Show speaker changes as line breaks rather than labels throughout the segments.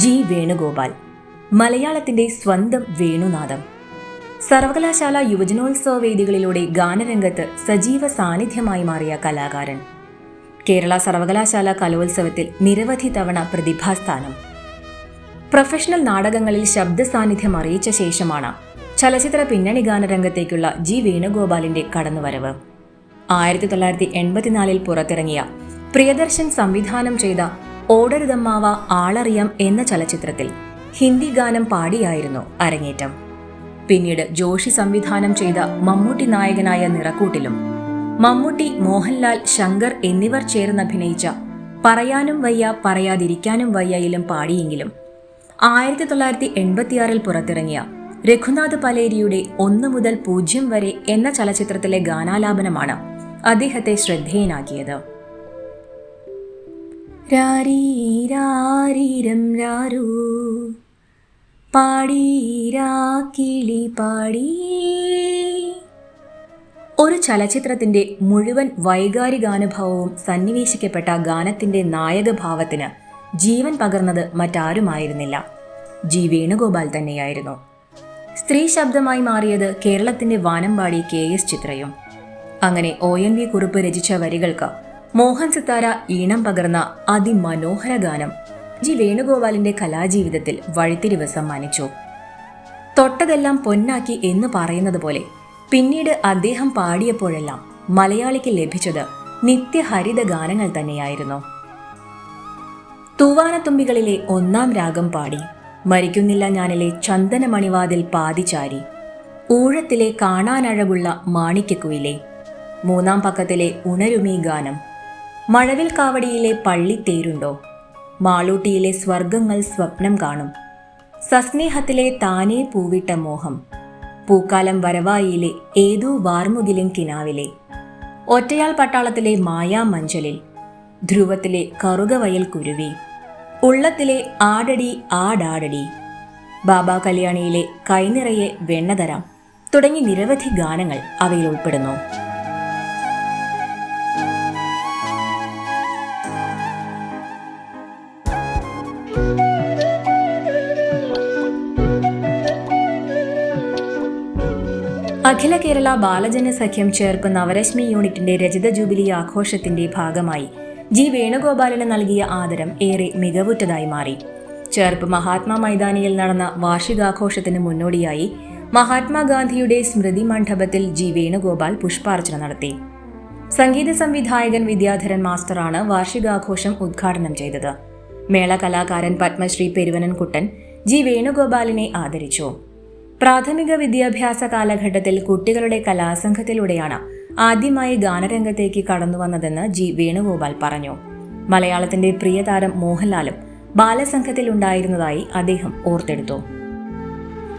G Venugopal. മലയാളത്തിന്റെ സ്വന്തം വേണുനാഥം. സർവകലാശാല യുവജനോത്സവ വേദികളിലൂടെ ഗാനരംഗത്ത് സജീവ സാന്നിധ്യമായി മാറിയ കലാകാരൻ. കേരള സർവകലാശാല കലോത്സവത്തിൽ നിരവധി തവണ പ്രതിഭാസ്ഥാനം. പ്രൊഫഷണൽ നാടകങ്ങളിൽ ശബ്ദ സാന്നിധ്യം അറിയിച്ച ശേഷമാണ് ചലച്ചിത്ര പിന്നണി ഗാനരംഗത്തേക്കുള്ള ജി വേണുഗോപാലിന്റെ കടന്നുവരവ്. ആയിരത്തി തൊള്ളായിരത്തി എൺപത്തിനാലിൽ പുറത്തിറങ്ങിയ പ്രിയദർശൻ സംവിധാനം ചെയ്ത ഓടരുതമ്മാവ ആളറിയാം എന്ന ചലച്ചിത്രത്തിൽ ഹിന്ദി ഗാനം പാടിയായിരുന്നു അരങ്ങേറ്റം. പിന്നീട് ജോഷി സംവിധാനം ചെയ്ത മമ്മൂട്ടി നായകനായ നിറക്കൂട്ടിലും മമ്മൂട്ടി മോഹൻലാൽ ശങ്കർ എന്നിവർ ചേർന്ന് അഭിനയിച്ച പറയാനും വയ്യ പറയാതിരിക്കാനും വയ്യയിലും പാടിയെങ്കിലും ആയിരത്തി തൊള്ളായിരത്തി എൺപത്തിയാറിൽ പുറത്തിറങ്ങിയ രഘുനാഥ് പലേരിയുടെ ഒന്ന് മുതൽ പൂജ്യം വരെ എന്ന ചലച്ചിത്രത്തിലെ ഗാനാലാപനമാണ് അദ്ദേഹത്തെ ശ്രദ്ധേയനാക്കിയത്. രാരീരാരീരം രാരൂ. പാടീരാ കിളി പാടീ. ഒരു ചലച്ചിത്രത്തിന്റെ മുഴുവൻ വൈകാരികാനുഭവവും സന്നിവേശിക്കപ്പെട്ട ഗാനത്തിന്റെ നായകഭാവത്തിന് ജീവൻ പകർന്നത് മറ്റാരുമായിരുന്നില്ല. ജി വേണുഗോപാൽ തന്നെയായിരുന്നു. സ്ത്രീ ശബ്ദമായി മാറിയത് കേരളത്തിന്റെ വാനമ്പാടി കെ എസ് ചിത്രയും. അങ്ങനെ ഒ എൻ വി കുറിപ്പ് രചിച്ച വരികൾക്ക് മോഹൻ സിത്താര ഈണം പകർന്ന അതിമനോഹര ഗാനം. ജി വേണുഗോപാലിന്റെ കലാജീവിതത്തിൽ വഴിത്തിരിവ് സമ്മാനിച്ചു തൊട്ടതെല്ലാം പൊന്നാക്കി എന്ന് പറയുന്നത് പോലെ പിന്നീട് അദ്ദേഹം പാടിയപ്പോഴെല്ലാം മലയാളിക്ക് ലഭിച്ചത് നിത്യഹരിത ഗാനങ്ങൾ തന്നെയായിരുന്നു. തൂവാനത്തുമ്പികളിലെ ഒന്നാം രാഗം പാടി മരിക്കുന്നില്ല ഞാനിലെ ചന്ദനമണിവാതിൽ പാതിചാരി ഊഴത്തിലെ കാണാനഴകുള്ള മാണിക്യക്കുയിലെ മൂന്നാം പക്കത്തിലെ ഉണരുമീ ഗാനം മഴവിൽ കാവടിയിലെ പള്ളി തേരുണ്ടോ? മാളൂട്ടിയിലെ സ്വർഗങ്ങൾ സ്വപ്നം കാണും. സസ്നേഹത്തിലെ താനേ പൂവിട്ട മോഹം. പൂക്കാലം വരവായിയിലെ ഏതോ വാർമുകിലും കിനാവിലെ. ഒറ്റയാൾ പട്ടാളത്തിലെ മായാ മഞ്ചലിൽ. ധ്രുവത്തിലെ കറുകവയൽ കുരുവി. ഉള്ളത്തിലെ ആടടി ആടാടടി. ബാബാ കല്യാണിയിലെ കൈനിറയെ വെണ്ണതരാം തുടങ്ങി നിരവധി ഗാനങ്ങൾ അവയിൽ ഉൾപ്പെടുന്നു. അഖില കേരള ബാലജന സഖ്യം ചേർപ്പ് നവരശ്മി യൂണിറ്റിന്റെ രജത ജൂബിലി ആഘോഷത്തിന്റെ ഭാഗമായി ജി വേണുഗോപാലിന് നൽകിയ ആദരം ഏറെ മികവുറ്റതായി മാറി. ചേർപ്പ് മഹാത്മാ മൈതാനിയിൽ നടന്ന വാർഷികാഘോഷത്തിന് മുന്നോടിയായി മഹാത്മാഗാന്ധിയുടെ സ്മൃതി മണ്ഡപത്തിൽ ജി വേണുഗോപാൽ പുഷ്പാർച്ചന നടത്തി. സംഗീത സംവിധായകൻ വിദ്യാധരൻ മാസ്റ്ററാണ് വാർഷികാഘോഷം ഉദ്ഘാടനം ചെയ്തത്. മേള കലാകാരൻ പത്മശ്രീ പെരുവനൻകുട്ടൻ ജി വേണുഗോപാലിനെ ആദരിച്ചു. പ്രാഥമിക വിദ്യാഭ്യാസ കാലഘട്ടത്തിൽ കുട്ടികളുടെ കലാസംഘത്തിലൂടെയാണ് ആദ്യമായി ഗാനരംഗത്തേക്ക് കടന്നുവന്നതെന്ന് ജി വേണുഗോപാൽ പറഞ്ഞു. മലയാളത്തിന്റെ പ്രിയതാരം മോഹൻലാലും ബാലസംഘത്തിൽ ഉണ്ടായിരുന്നതായി അദ്ദേഹം ഓർത്തെടുത്തു.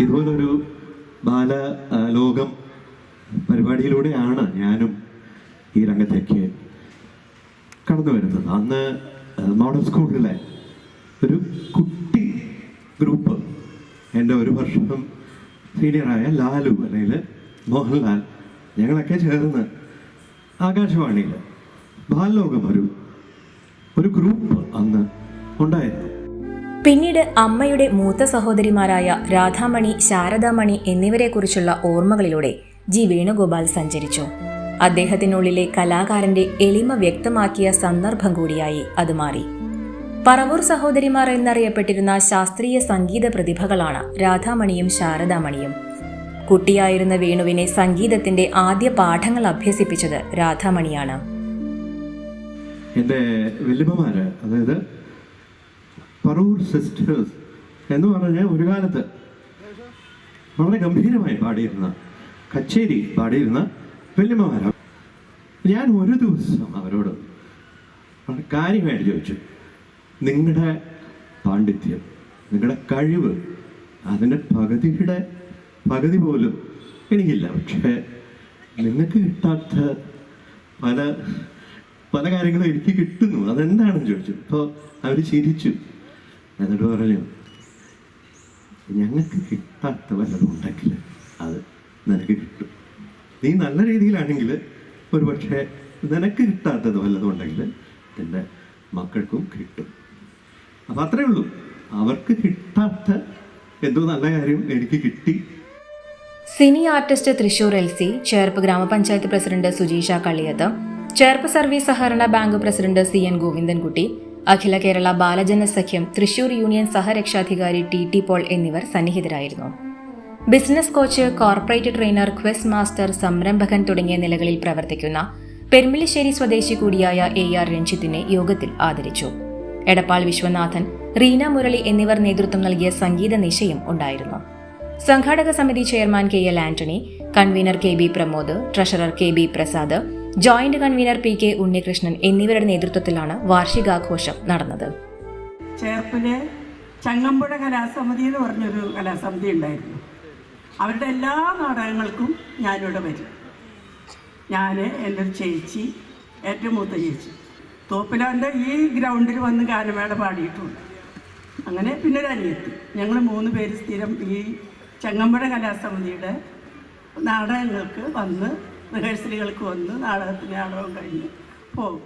ഇതുപോലൊരു ബാല ലോകം പരിപാടിയിലൂടെയാണ് ഞാനും ഈ രംഗത്തേക്ക് കടന്നു വരുന്നത് അന്ന് മോഡൽ സ്കൂളിലെ ഒരു കുട്ടി ഗ്രൂപ്പ് എന്റെ ഒരു വർഷം സീനിയറായ ലാലു അല്ലെങ്കിൽ മോഹൻലാൽ ഞങ്ങളൊക്കെ ചേർന്ന് ആകാശവാണിയിൽ ബാലലോകം ഒരു ഒരു ഗ്രൂപ്പ് അന്ന് ഉണ്ടായിരുന്നു.
പിന്നീട് അമ്മയുടെ മൂത്ത സഹോദരിമാരായ രാധാമണി ശാരദാമണി എന്നിവരെക്കുറിച്ചുള്ള ഓർമ്മകളിലൂടെ ജി വേണുഗോപാൽ സഞ്ചരിച്ചു. അദ്ദേഹത്തിനുള്ളിലെ കലാകാരന്റെ എളിമ വ്യക്തമാക്കിയ സന്ദർഭം കൂടിയായി അത് മാറി. പറവൂർ സഹോദരിമാർ എന്നറിയപ്പെട്ടിരുന്ന ശാസ്ത്രീയ സംഗീത പ്രതിഭകളാണ് രാധാമണിയും ശാരദാമണിയും. കുട്ടിയായിരുന്ന വേണുവിനെ സംഗീതത്തിന്റെ ആദ്യ പാഠങ്ങൾ അഭ്യസിപ്പിച്ചത് രാധാമണിയാണ്.
എന്റെ വല്യമ്മമാര് അതായത് പറവൂർ സിസ്റ്റേഴ്സ് എന്ന് പറഞ്ഞ ഒരു കാലത്ത് വളരെ ഗംഭീരമായി പാടിയിരുന്ന കച്ചേരി പാടിയിരുന്ന വല്യമ്മമാരാണ്. ഞാൻ ഒരു ദിവസം അവരോട് കാര്യമായിട്ട് ചോദിച്ചു. നിങ്ങളുടെ പാണ്ഡിത്യം നിങ്ങളുടെ കഴിവ് അതിന്റെ പകുതിയുടെ പകുതി പോലും എനിക്കില്ല. പക്ഷേ നിങ്ങൾക്ക് കിട്ടാത്ത പല പല കാര്യങ്ങളും എനിക്ക് കിട്ടുന്നു. അതെന്താണെന്ന് ചോദിച്ചു. അപ്പോൾ അവർ ചിരിച്ചു. എന്നിട്ട് പറഞ്ഞു ഞങ്ങൾക്ക് കിട്ടാത്ത വല്ലതും ഉണ്ടെങ്കിൽ അത് നിനക്ക് കിട്ടും. നീ നല്ല രീതിയിലാണെങ്കിൽ ഒരു പക്ഷേ നിനക്ക് കിട്ടാത്തത് വല്ലതും ഉണ്ടെങ്കിൽ നിന്റെ മക്കൾക്കും കിട്ടും. അപ്പം അത്രേ ഉള്ളൂ. അവർക്ക് കിട്ടാത്ത എന്തോ നല്ല കാര്യം എനിക്ക് കിട്ടി.
Cine artist Thrissur L C Cherpu ഗ്രാമപഞ്ചായത്ത് പ്രസിഡന്റ് സുജീഷ കളിയത്ത് ചേർപ്പ് സർവീസ് സഹകരണ bank president C N Govindankutty അഖില കേരള ബാലജന സഖ്യം തൃശൂർ യൂണിയൻ സഹരക്ഷാധികാരി ടി ടി പോൾ എന്നിവർ സന്നിഹിതരായിരുന്നു. Business coach corporate trainer quiz master സംരംഭകൻ തുടങ്ങിയ നിലകളിൽ പ്രവർത്തിക്കുന്ന പെരുമ്പിളിശ്ശേരി സ്വദേശി കൂടിയായ എ ആർ രഞ്ജിത്തിനെ യോഗത്തിൽ ആദരിച്ചു. എടപ്പാൾ വിശ്വനാഥൻ റീന മുരളി എന്നിവർ നേതൃത്വം നൽകിയ സംഗീത നിശയും ഉണ്ടായിരുന്നു. സംഘാടക സമിതി chairman K L Antony convener K B Pramod treasurer K B Prasad joint convener P K Unnikrishnan എന്നിവരുടെ നേതൃത്വത്തിലാണ് വാർഷികാഘോഷം നടന്നത്.
ചേർപ്പിലെ ചങ്ങമ്പുഴ കലാസമിതി എന്ന് പറഞ്ഞൊരു കലാസമിതി ഉണ്ടായിരുന്നു. അവരുടെ എല്ലാ നാടകങ്ങൾക്കും ഞാനിവിടെ വരും. ഞാൻ എന്റെ ഒരു ചേച്ചി ഏറ്റവും മൂത്ത ചേച്ചി. തോപ്പിലാന്റെ ഈ ഗ്രൗണ്ടിൽ വന്ന് ഗാനമേള പാടിയിട്ടുണ്ട്. അങ്ങനെ പിന്നെ ഒരു അനിയത്തി. ഞങ്ങൾ മൂന്ന് പേര് സ്ഥിരം ഈ ചങ്ങമ്പുഴ കലാസമിതിയുടെ നാടകങ്ങൾക്ക് വന്ന് റിഹേഴ്സലുകൾക്ക് വന്ന് നാടകത്തിന് നാടകം കഴിഞ്ഞ് പോകും.